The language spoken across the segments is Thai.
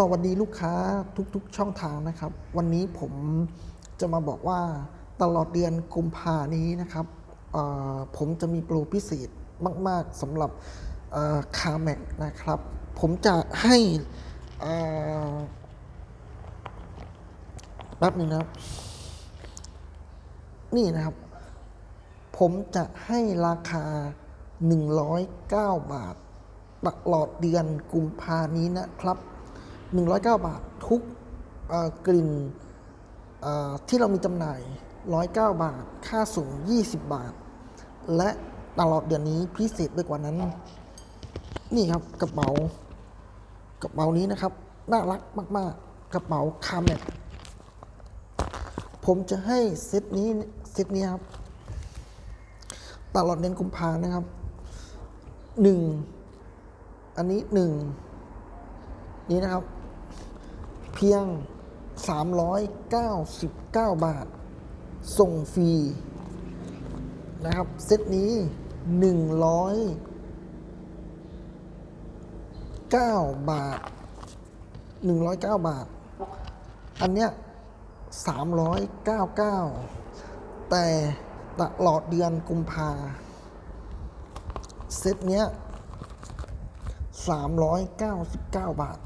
สวัสดีลูกค้าทุกๆช่องทางนะครับ วันนี้ผมจะมาบอกว่าตลอดเดือนกุมภานี้นะครับผมจะมีโปรพิเศษมาก ๆสำหรับคาแม็กนะครับ ผมจะให้แป๊บหนึ่งนะครับ นี่นะครับ ผมจะให้ราคา 109 บาทตลอดเดือนกุมภานี้นะครับ 109 บาททุกกลิ่นที่เรามีจำหน่าย 109 บาท ค่าส่ง20 บาท และตลอดเดือนนี้พิเศษไปกว่านั้น นี่ครับกระเป๋ากระเป๋านี้นะครับ น่ารักมาก ๆ กระเป๋าคาเมตผมจะให้เซตนี้เซตนี้ครับ ตลอดเดือนกุมภานะครับหนึ่งอันนี้หนึ่งนี่นะครับ เพียง 399 บาท ส่งฟรีนะครับ เซตนี้ 109 บาท 109 บาท อันเนี้ย 399 แต่ตลอดเดือนกุมภาเซตเนี้ย399 บาท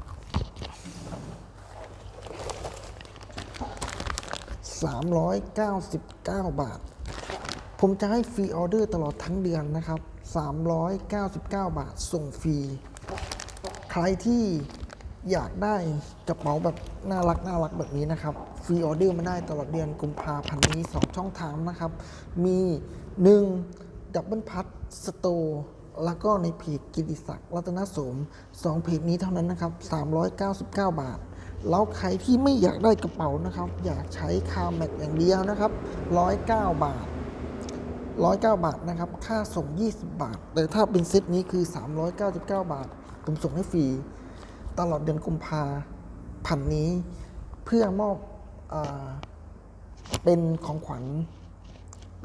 399 บาท ผมจะให้ฟรีออเดอร์ตลอดทั้งเดือนนะครับ 399 บาท ส่งฟรี ใครที่อยากได้กระเป๋าแบบน่ารักน่ารักแบบนี้นะครับ ฟรีออเดอร์มาได้ตลอดเดือนกุมภาพันธ์นี้ 2 ช่องทางนะครับ มี 1. ดับเบิลพัทสโตร์แล้วก็ในเพจกิติศักดิ์รัตนสมสองเพจนี้เท่านั้นนะครับ 399 บาท แล้วใครที่ไม่อยากได้กระเป๋านะครับ อยากใช้คาแม็กอย่างเดียวนะครับ109 บาท 109 บาทนะครับ ค่าส่ง 20 บาท แต่ถ้าเป็นเซตนี้คือ 399 บาท ผมส่งให้ฟรี ตลอดเดือนกุมภาพันธ์นี้ เพื่อมอบอเป็นของขวัญ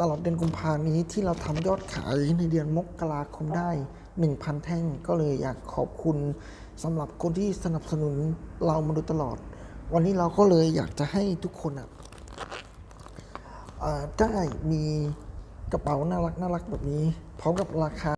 ตลอดเดือนกุมภานี้ที่เราทำยอดขายในเดือนมกราคมได้ 1,000 แท่งก็เลยอยากขอบคุณ สำหรับคนที่สนับสนุนเรามาโดยตลอด วันนี้เราก็เลยอยากจะให้ทุกคนอะได้มีกระเป๋าน่ารักน่ารักแบบนี้ พร้อมกับราคา